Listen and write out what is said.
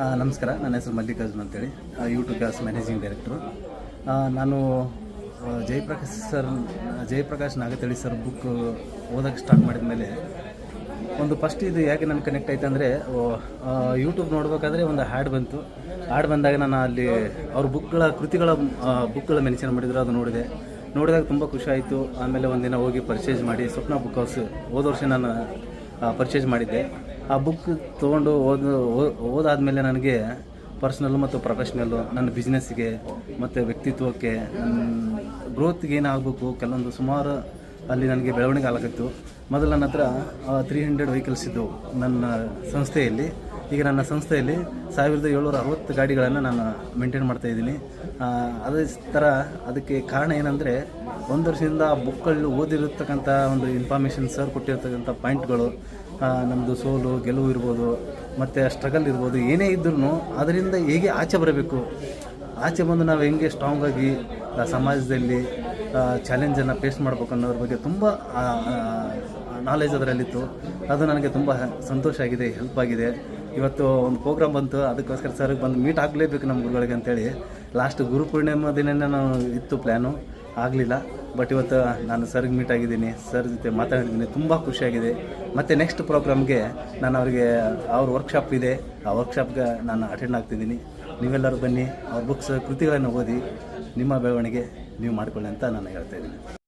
ನಮಸ್ಕಾರ, ನನ್ನ ಹೆಸರು ಮಲ್ಲಿಕಾರ್ಜುನ್ ಅಂತೇಳಿ. ಯೂಟ್ಯೂಬ್ ಕ್ಲಾಸ್ ಮ್ಯಾನೇಜಿಂಗ್ ಡೈರೆಕ್ಟ್ರು ನಾನು Jayaprakash sir, Jayaprakash Nagathali sir book ಓದೋಕ್ಕೆ ಸ್ಟಾರ್ಟ್ ಮಾಡಿದ ಮೇಲೆ ಒಂದು ಫಸ್ಟ್ ಇದು ಯಾಕೆ ನಾನು ಕನೆಕ್ಟ್ ಆಯ್ತು ಅಂದರೆ ಯೂಟ್ಯೂಬ್ ನೋಡಬೇಕಾದ್ರೆ ಒಂದು ಹ್ಯಾಡ್ ಬಂತು. ಹ್ಯಾಡ್ ಬಂದಾಗ ನಾನು ಅಲ್ಲಿ ಅವ್ರ ಬುಕ್ಗಳ ಕೃತಿಗಳ ಬುಕ್ಗಳ ಮೆನ್ಷನ್ ಮಾಡಿದ್ರು, ಅದು ನೋಡಿದೆ. ನೋಡಿದಾಗ ತುಂಬ ಖುಷಿ ಆಯಿತು. ಆಮೇಲೆ ಒಂದಿನ ಹೋಗಿ ಪರ್ಚೇಸ್ ಮಾಡಿ, ಸ್ವಪ್ನ ಬುಕ್ ಹೌಸ್ ಹೋದ ವರ್ಷ ನಾನು ಪರ್ಚೇಸ್ ಮಾಡಿದ್ದೆ. ಆ ಬುಕ್ ತೊಗೊಂಡು ಓದು ಓದಾದ್ಮೇಲೆ ನನಗೆ ಪರ್ಸ್ನಲ್ಲು ಮತ್ತು ಪ್ರೊಫೆಷ್ನಲ್ಲು ನನ್ನ ಬಿಸ್ನೆಸ್ಸಿಗೆ ಮತ್ತು ವ್ಯಕ್ತಿತ್ವಕ್ಕೆ, ನನ್ನ ಗ್ರೋತ್ಗೆ ಏನಾಗಬೇಕು? ಕೆಲವೊಂದು ಸುಮಾರು ಅಲ್ಲಿ ನನಗೆ ಬೆಳವಣಿಗೆ ಆಗತ್ತಿತ್ತು ಮೊದಲು ನನ್ನ ಹತ್ರ ತ್ರೀ ಹಂಡ್ರೆಡ್ ವೆಹಿಕಲ್ಸ್ ಇದ್ದವು ನನ್ನ ಸಂಸ್ಥೆಯಲ್ಲಿ. ಈಗ ನನ್ನ ಸಂಸ್ಥೆಯಲ್ಲಿ ಸಾವಿರದ ಏಳ್ನೂರ ಅರವತ್ತು ಗಾಡಿಗಳನ್ನು ನಾನು ಮೇಂಟೈನ್ ಮಾಡ್ತಾ ಇದ್ದೀನಿ. ಅದೇ ಥರ ಅದಕ್ಕೆ ಕಾರಣ ಏನಂದರೆ, ಒಂದು ವರ್ಷದಿಂದ ಆ ಬುಕ್ಗಳು ಓದಿರತಕ್ಕಂಥ ಒಂದು ಇನ್ಫಾರ್ಮೇಷನ್ ಸರ್ ಕೊಟ್ಟಿರ್ತಕ್ಕಂಥ ಪಾಯಿಂಟ್ಗಳು ನಮ್ಮದು ಸೋಲು, ಗೆಲುವು ಇರ್ಬೋದು, ಮತ್ತು ಸ್ಟ್ರಗಲ್ ಇರ್ಬೋದು, ಏನೇ ಇದ್ರೂ ಅದರಿಂದ ಹೇಗೆ ಆಚೆ ಬರಬೇಕು? ಆಚೆ ಬಂದು ನಾವು ಹೆಂಗೆ ಸ್ಟ್ರಾಂಗ್ ಆಗಿ ಸಮಾಜದಲ್ಲಿ ಚಾಲೆಂಜನ್ನು ಫೇಸ್ ಮಾಡ್ಬೇಕು ಅನ್ನೋದ್ರ ಬಗ್ಗೆ ತುಂಬ ನಾಲೆಜ್ ಅದರಲ್ಲಿತ್ತು. ಅದು ನನಗೆ ತುಂಬ ಸಂತೋಷ ಆಗಿದೆ ಹೆಲ್ಪ್ ಆಗಿದೆ. ಇವತ್ತು ಒಂದು ಪ್ರೋಗ್ರಾಮ್ ಬಂತು, ಅದಕ್ಕೋಸ್ಕರ ಸರ್ಗೆ ಬಂದು ಮೀಟ್ ಆಗಲೇಬೇಕು ನಮ್ಮ ಗುರುಗಳಿಗೆ ಅಂತೇಳಿ. ಲಾಸ್ಟ್ ಗುರು ಪೂರ್ಣಿಮಾ ನಾನು ಇತ್ತು ಪ್ಲ್ಯಾನು ಆಗಲಿಲ್ಲ. ಬಟ್ ಇವತ್ತು ನಾನು ಸರ್ಗೆ ಮೀಟ್ ಆಗಿದ್ದೀನಿ. ಸರ್ ಜೊತೆ ಮಾತಾಡಿದ್ದೀನಿ. ತುಂಬ ಖುಷಿಯಾಗಿದೆ. ಮತ್ತು ನೆಕ್ಸ್ಟ್ ಪ್ರೋಗ್ರಾಮ್ಗೆ ನಾನು ಅವರಿಗೆ, ಅವ್ರ ವರ್ಕ್ಶಾಪ್ ಇದೆ. ಆ ವರ್ಕ್ಶಾಪ್ಗೆ ನಾನು ಅಟೆಂಡ್ ಆಗ್ತಿದ್ದೀನಿ. ನೀವೆಲ್ಲರೂ ಬನ್ನಿ. ಅವ್ರ ಬುಕ್ಸ್ ಕೃತಿಗಳನ್ನು ಓದಿ ನಿಮ್ಮ ಬೆಳವಣಿಗೆ ನೀವು ಮಾಡಿಕೊಳ್ಳಿ ಅಂತ ನಾನು ಹೇಳ್ತಾ ಇದ್ದೀನಿ.